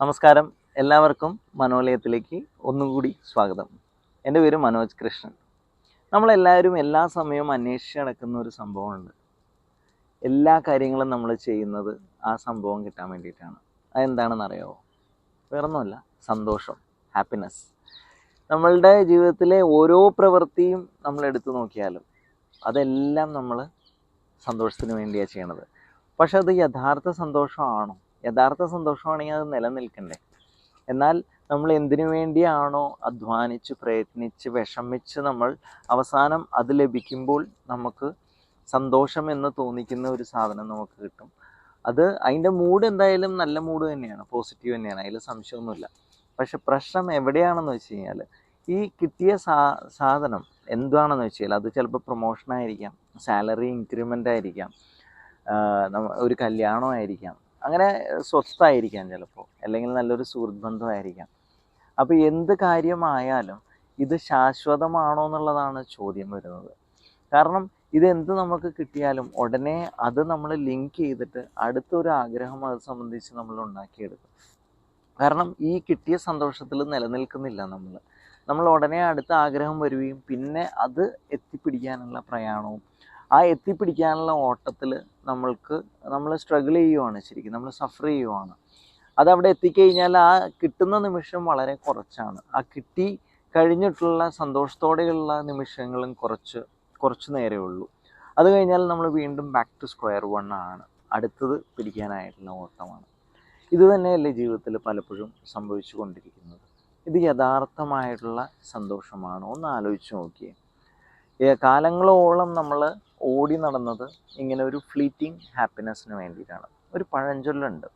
നമസ്കാരം. എല്ലാവർക്കും മനോലയത്തിലേക്ക് ഒന്നുകൂടി സ്വാഗതം. എന്റെ പേര് മനോജ് കൃഷ്ണൻ. നമ്മളെല്ലാവരും എല്ലാ സമയവും അന്വേഷിച്ച് നടക്കുന്ന ഒരു സംഭവമുണ്ട്. എല്ലാ കാര്യങ്ങളും നമ്മൾ ചെയ്യുന്നത് ആ സംഭവം കിട്ടാൻ വേണ്ടിയിട്ടാണ്. അതെന്താണെന്ന് അറിയാമോ വേറൊന്നുമല്ല. സന്തോഷം. ഹാപ്പിനെസ് നമ്മളുടെ ജീവിതത്തിലെ ഓരോ പ്രവൃത്തിയും നമ്മൾ എടുത്തു നോക്കിയാലും അതെല്ലാം നമ്മൾ സന്തോഷത്തിന് വേണ്ടിയാണ് ചെയ്യണത്. പക്ഷെ അത് യഥാർത്ഥ സന്തോഷമാണോ? യഥാർത്ഥ സന്തോഷമാണെങ്കിൽ അത് നിലനിൽക്കണ്ടേ? എന്നാൽ നമ്മൾ എന്തിനു വേണ്ടിയാണോ അധ്വാനിച്ച് പ്രയത്നിച്ച് വിഷമിച്ച് നമ്മൾ അവസാനം അത് ലഭിക്കുമ്പോൾ നമുക്ക് സന്തോഷം എന്ന് തോന്നിക്കുന്ന ഒരു സാധനം നമുക്ക് കിട്ടും. അത് അതിന്റെ മൂഡ് എന്തായാലും നല്ല മൂഡ് തന്നെയാണ് പോസിറ്റീവ് തന്നെയാണ് അതിൽ സംശയമൊന്നുമില്ല. പക്ഷെ പ്രശ്നം എവിടെയാണെന്ന് വെച്ച് കഴിഞ്ഞാൽ ഈ കിട്ടിയ സാ സാധനം എന്താണെന്ന് വെച്ച് കഴിഞ്ഞാൽ അത് ചിലപ്പോൾ പ്രൊമോഷൻ ആയിരിക്കാം സാലറി ഇൻക്രിമെന്റ് ആയിരിക്കാം ഒരു കല്യാണമായിരിക്കാം അങ്ങനെ സ്വത്തായിരിക്കാം ചിലപ്പോൾ അല്ലെങ്കിൽ നല്ലൊരു സുഹൃത്ത് ബന്ധമായിരിക്കാം അപ്പോൾ എന്ത് കാര്യമായാലും ഇത് ശാശ്വതമാണോ എന്നുള്ളതാണ് ചോദ്യം വരുന്നത്. കാരണം ഇതെന്ത് നമുക്ക് കിട്ടിയാലും ഉടനെ അത് നമ്മൾ ലിങ്ക് ചെയ്തിട്ട് അടുത്തൊരു ആഗ്രഹം അത് സംബന്ധിച്ച് നമ്മൾ ഉണ്ടാക്കിയെടുക്കും. കാരണം ഈ കിട്ടിയ സന്തോഷത്തിൽ നിലനിൽക്കുന്നില്ല നമ്മൾ. നമ്മൾ ഉടനെ അടുത്ത ആഗ്രഹം വരികയും പിന്നെ അത് എത്തിപ്പിടിക്കാനുള്ള പ്രയാണവും ആ എത്തിപ്പിടിക്കാനുള്ള ഓട്ടത്തിൽ നമ്മൾക്ക് നമ്മൾ സ്ട്രഗിൾ ചെയ്യുവാണ് ശരിക്കും. നമ്മൾ സഫർ ചെയ്യുവാണ്. അതവിടെ എത്തിക്കഴിഞ്ഞാൽ ആ കിട്ടുന്ന നിമിഷം വളരെ കുറച്ചാണ്. ആ കിട്ടി കഴിഞ്ഞിട്ടുള്ള സന്തോഷത്തോടെയുള്ള നിമിഷങ്ങളും കുറച്ച് കുറച്ച് നേരേ ഉള്ളൂ. അത് കഴിഞ്ഞാൽ നമ്മൾ വീണ്ടും ബാക്ക് ടു സ്ക്വയർ വൺ ആണ്. അടുത്തത് പിടിക്കാനായിട്ടുള്ള ഓട്ടമാണ്. ഇത് തന്നെയല്ലേ ജീവിതത്തിൽ പലപ്പോഴും സംഭവിച്ചു കൊണ്ടിരിക്കുന്നത്. ഇത് യഥാർത്ഥമായിട്ടുള്ള സന്തോഷമാണോ. ഒന്ന് ആലോചിച്ച് നോക്കിയേ. കാലങ്ങളോളം നമ്മൾ ഓടി നടന്നത് ഇങ്ങനെ ഒരു ഫ്ലീറ്റിംഗ് ഹാപ്പിനെസ്സിന് വേണ്ടിയിട്ടാണ്. ഒരു പഴഞ്ചൊല്ലുണ്ട്.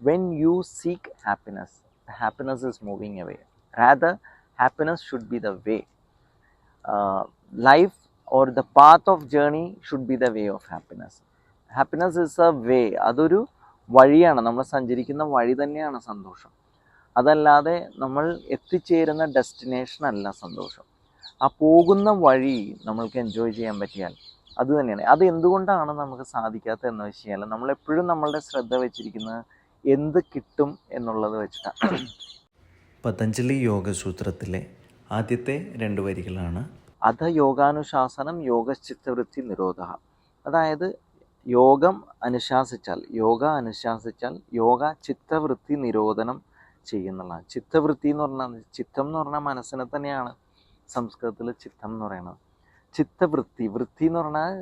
When you seek happiness the happiness is moving away rather happiness should be the way life or the path of journey should be the way of happiness happiness is a way അതൊരു വഴിയാണ്. നമ്മൾ സഞ്ചരിക്കുന്ന വഴി തന്നെയാണ് സന്തോഷം. അതല്ലാതെ നമ്മൾ എത്തിച്ചേരുന്ന ഡെസ്റ്റിനേഷൻ അല്ല സന്തോഷം. ആ പോകുന്ന വഴി നമ്മൾക്ക് എൻജോയ് ചെയ്യാൻ പറ്റിയാൽ അത് തന്നെയാണ്. അത് എന്തുകൊണ്ടാണ് നമുക്ക് സാധിക്കാത്തത് എന്ന് വെച്ച് കഴിഞ്ഞാൽ നമ്മളെപ്പോഴും നമ്മളുടെ ശ്രദ്ധ വെച്ചിരിക്കുന്നത് എന്ത് കിട്ടും എന്നുള്ളത് വെച്ചിട്ടാണ് പതഞ്ജലി യോഗസൂത്രത്തിലെ ആദ്യത്തെ രണ്ട് വരികളാണ്. അധ യോഗാനുശാസനം യോഗശ്ചിത്തവൃത്തി നിരോധ. അതായത് യോഗം അനുശാസിച്ചാൽ യോഗ അനുശാസിച്ചാൽ യോഗ ചിത്തവൃത്തി നിരോധനം ചെയ്യുന്നതാണ്. ചിത്തവൃത്തി എന്ന് പറഞ്ഞാൽ ചിത്തം എന്ന് പറഞ്ഞാൽ മനസ്സിനെ തന്നെയാണ്. സംസ്കൃതത്തിൽ ചിത്തം എന്ന് പറയുന്നത് ചിത്തവൃത്തി. വൃത്തി എന്ന് പറഞ്ഞാൽ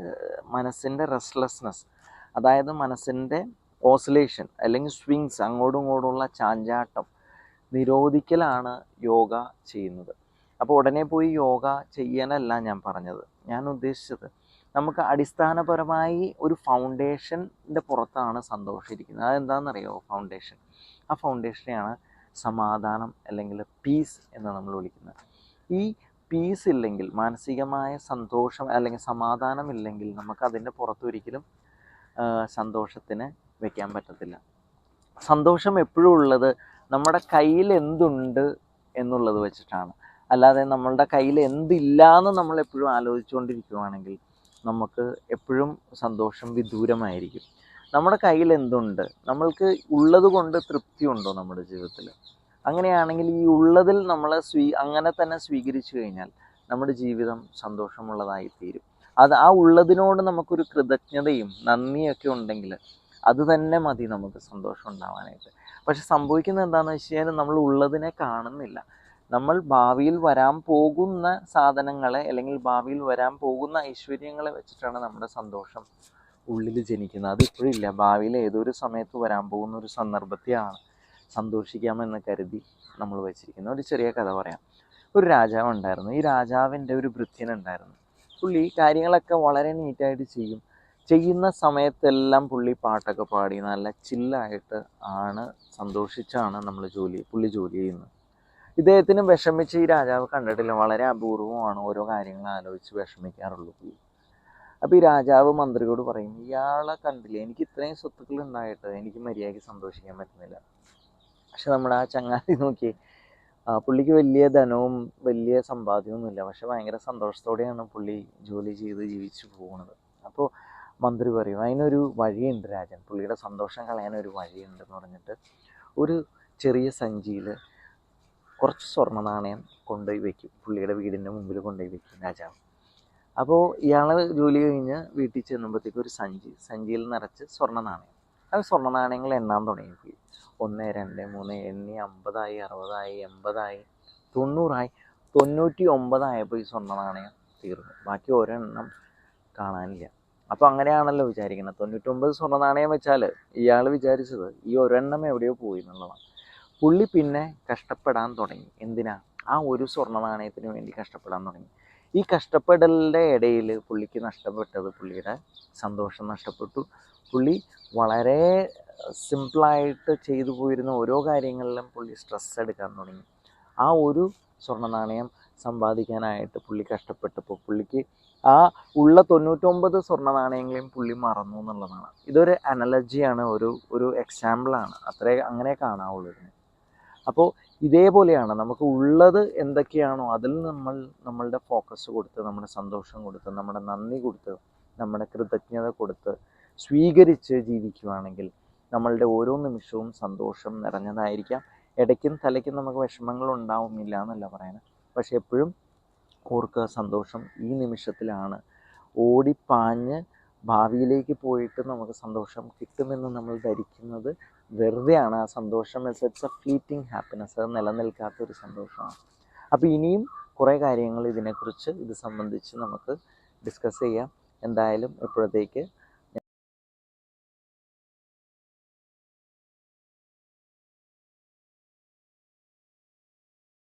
മനസ്സിന്റെ റെസ്റ്റ്ലെസ്നെസ് അതായത് മനസ്സിന്റെ ഓസിലേഷൻ അല്ലെങ്കിൽ സ്വിങ്സ് അങ്ങോട്ടും ഇങ്ങോട്ടുമുള്ള ചാഞ്ചാട്ടം നിരോധിക്കലാണ് യോഗ ചെയ്യുന്നത്. അപ്പോൾ ഉടനെ പോയി യോഗ ചെയ്യാനല്ല ഞാൻ പറഞ്ഞത്. ഞാൻ ഉദ്ദേശിച്ചത് നമുക്ക് അടിസ്ഥാനപരമായി ഒരു ഫൗണ്ടേഷന്റെ പുറത്താണ് സന്തോഷിച്ചിരിക്കുന്നത്. ഇരിക്കുന്നത് അതെന്താണെന്നറിയോ ഫൗണ്ടേഷൻ ആ ഫൗണ്ടേഷനെയാണ് സമാധാനം അല്ലെങ്കിൽ പീസ് എന്ന് നമ്മൾ വിളിക്കുന്നത്. ഈ പീസ് ഇല്ലെങ്കിൽ മാനസികമായ സന്തോഷം അല്ലെങ്കിൽ സമാധാനം ഇല്ലെങ്കിൽ നമുക്ക് അതിന്റെ പുറത്തൊരിക്കലും സന്തോഷത്തിന് വെക്കാൻ പറ്റത്തില്ല. സന്തോഷം എപ്പോഴും ഉള്ളത് നമ്മുടെ കയ്യിൽ എന്തുണ്ട് എന്നുള്ളത് വെച്ചിട്ടാണ്. അല്ലാതെ നമ്മളുടെ കയ്യിൽ എന്തില്ല എന്ന് നമ്മൾ എപ്പോഴും ആലോചിച്ചുകൊണ്ടിരിക്കുകയാണെങ്കിൽ നമുക്ക് എപ്പോഴും സന്തോഷം വിദൂരമായിരിക്കും. നമ്മുടെ കയ്യിൽ എന്തുണ്ട്? നമ്മൾക്ക് ഉള്ളത് കൊണ്ട് തൃപ്തിയുണ്ടോ നമ്മുടെ ജീവിതത്തിൽ? അങ്ങനെയാണെങ്കിൽ ഈ ഉള്ളതിൽ നമ്മൾ സ്വീ അങ്ങനെ തന്നെ സ്വീകരിച്ചു കഴിഞ്ഞാൽ നമ്മുടെ ജീവിതം സന്തോഷമുള്ളതായി തീരും അത് ആ ഉള്ളതിനോട് നമുക്കൊരു കൃതജ്ഞതയും നന്ദിയൊക്കെ ഉണ്ടെങ്കിൽ അത് തന്നെ മതി നമുക്ക് സന്തോഷം ഉണ്ടാവാനായിട്ട്. പക്ഷെ സംഭവിക്കുന്നത് എന്താണെന്ന് വെച്ച് കഴിഞ്ഞാൽ നമ്മൾ ഉള്ളതിനെ കാണുന്നില്ല. നമ്മൾ ഭാവിയിൽ വരാൻ പോകുന്ന സാധനങ്ങളെ അല്ലെങ്കിൽ ഭാവിയിൽ വരാൻ പോകുന്ന ഐശ്വര്യങ്ങളെ വെച്ചിട്ടാണ് നമ്മുടെ സന്തോഷം ഉള്ളിൽ ജനിക്കുന്നത്. അത് ഇപ്പോഴില്ല. ഭാവിയിൽ ഏതൊരു സമയത്ത് വരാൻ പോകുന്ന ഒരു സന്ദർഭത്തെയാണ് സന്തോഷിക്കാമെന്ന് കരുതി നമ്മൾ വച്ചിരിക്കുന്ന. ഒരു ചെറിയ കഥ പറയാം. ഒരു രാജാവ് ഉണ്ടായിരുന്നു. ഈ രാജാവിന്റെ ഒരു ഉണ്ടായിരുന്നു. പുള്ളി കാര്യങ്ങളൊക്കെ വളരെ നീറ്റായിട്ട് ചെയ്യും. ചെയ്യുന്ന സമയത്തെല്ലാം പുള്ളി പാട്ടൊക്കെ പാടി നല്ല ചില്ലായിട്ട് ആണ് സന്തോഷിച്ചാണ് നമ്മൾ ജോലി പുള്ളി ജോലി ചെയ്യുന്നത്. ഇദ്ദേഹത്തിന് വിഷമിച്ച് ഈ രാജാവ് കണ്ടിട്ടില്ല. വളരെ അപൂർവമാണ് ഓരോ കാര്യങ്ങൾ ആലോചിച്ച് വിഷമിക്കാറുള്ളൂ പുള്ളി. അപ്പോൾ ഈ രാജാവ് മന്ത്രിയോട് പറയും ഇയാളെ കണ്ടില്ലേ? എനിക്ക് ഇത്രയും സ്വത്തുക്കൾ ഉണ്ടായിട്ട് എനിക്ക് മര്യാദയ്ക്ക് സന്തോഷിക്കാൻ പറ്റുന്നില്ല. പക്ഷെ നമ്മുടെ ആ ചങ്ങാതി നോക്കി പുള്ളിക്ക് വലിയ ധനവും വലിയ സമ്പാദ്യമൊന്നുമില്ല. പക്ഷെ ഭയങ്കര സന്തോഷത്തോടെയാണ് പുള്ളി ജോലി ചെയ്ത് ജീവിച്ചു പോകുന്നത് അപ്പോൾ മന്ത്രി പറയും അതിനൊരു വഴിയുണ്ട് രാജൻ. പുള്ളിയുടെ സന്തോഷം കളയാൻ ഒരു വഴിയുണ്ടെന്ന് പറഞ്ഞിട്ട് ഒരു ചെറിയ സഞ്ചിയിൽ കുറച്ച് സ്വർണ നാണയം കൊണ്ടുപോയി വെക്കും. പുള്ളിയുടെ വീടിന്റെ മുമ്പിൽ കൊണ്ടുപോയി വെക്കും രാജാവ്. അപ്പോൾ ഇയാൾ ജോലി കഴിഞ്ഞ് വീട്ടിൽ ചെല്ലുമ്പോഴത്തേക്ക് ഒരു സഞ്ചി സഞ്ചിയിൽ നിറച്ച് സ്വർണ നാണയം. അത് സ്വർണ നാണയങ്ങൾ എണ്ണാൻ തുടങ്ങി ഒന്ന് രണ്ട് മൂന്ന് എന്നീ അമ്പതായി അറുപതായി എൺപതായി തൊണ്ണൂറായി തൊണ്ണൂറ്റി ഒമ്പതായപ്പോൾ ഈ സ്വർണ നാണയം തീർന്നു ബാക്കി ഒരെണ്ണം കാണാനില്ല. അപ്പോൾ അങ്ങനെയാണല്ലോ വിചാരിക്കുന്നത് തൊണ്ണൂറ്റൊമ്പത് സ്വർണ നാണയം വെച്ചാൽ ഇയാൾ വിചാരിച്ചത് ഈ ഒരെണ്ണം എവിടെയോ പോയി എന്നുള്ളതാണ്. പുള്ളി പിന്നെ കഷ്ടപ്പെടാൻ തുടങ്ങി. എന്തിനാ? ആ ഒരു സ്വർണ നാണയത്തിന് വേണ്ടി കഷ്ടപ്പെടാൻ തുടങ്ങി. ഈ കഷ്ടപ്പെടലിന്റെ ഇടയിൽ പുള്ളിക്ക് നഷ്ടപ്പെട്ടത് പുള്ളിയുടെ സന്തോഷം നഷ്ടപ്പെട്ടു. പുള്ളി വളരെ സിമ്പിളായിട്ട് ചെയ്തു പോയിരുന്ന ഓരോ കാര്യങ്ങളിലും പുള്ളി സ്ട്രെസ് എടുക്കാൻ തുടങ്ങി. ആ ഒരു സ്വർണ നാണയം സമ്പാദിക്കാനായിട്ട് പുള്ളി കഷ്ടപ്പെട്ടപ്പോൾ പുള്ളിക്ക് ആ ഉള്ള തൊണ്ണൂറ്റൊമ്പത് സ്വർണ നാണയങ്ങളെയും പുള്ളി മറന്നു എന്നുള്ളതാണ്. ഇതൊരു അനലജിയാണ് ഒരു ഒരു എക്സാമ്പിളാണ് അത്രേ അങ്ങനെ കാണാവുള്ളൂ ഇതിന്. അപ്പോൾ ഇതേപോലെയാണ് നമുക്ക് ഉള്ളത് എന്തൊക്കെയാണോ അതിൽ നമ്മൾ നമ്മളുടെ ഫോക്കസ് കൊടുത്ത് നമ്മുടെ സന്തോഷം കൊടുത്ത് നമ്മുടെ നന്ദി കൊടുത്ത് നമ്മുടെ കൃതജ്ഞത കൊടുത്ത് സ്വീകരിച്ച് ജീവിക്കുകയാണെങ്കിൽ നമ്മളുടെ ഓരോ നിമിഷവും സന്തോഷം നിറഞ്ഞതായിരിക്കാം. ഇടയ്ക്കും തലയ്ക്കും നമുക്ക് വിഷമങ്ങൾ ഉണ്ടാവുമില്ല എന്നല്ല പറയുന്നത്. പക്ഷെ എപ്പോഴും ഓർക്കുക സന്തോഷം ഈ നിമിഷത്തിലാണ്. ഓടിപ്പാഞ്ഞ് ഭാവിയിലേക്ക് പോയിട്ട് നമുക്ക് സന്തോഷം കിട്ടുമെന്ന് നമ്മൾ ധരിക്കുന്നത് വെറുതെയാണ്. ആ സന്തോഷം is it's a fleeting happiness അത് നിലനിൽക്കാത്ത ഒരു സന്തോഷമാണ്. അപ്പോൾ ഇനിയും കുറേ കാര്യങ്ങൾ ഇതിനെക്കുറിച്ച് ഇത് സംബന്ധിച്ച് നമുക്ക് ഡിസ്കസ് ചെയ്യാം. എന്തായാലും ഇപ്പോഴത്തേക്ക്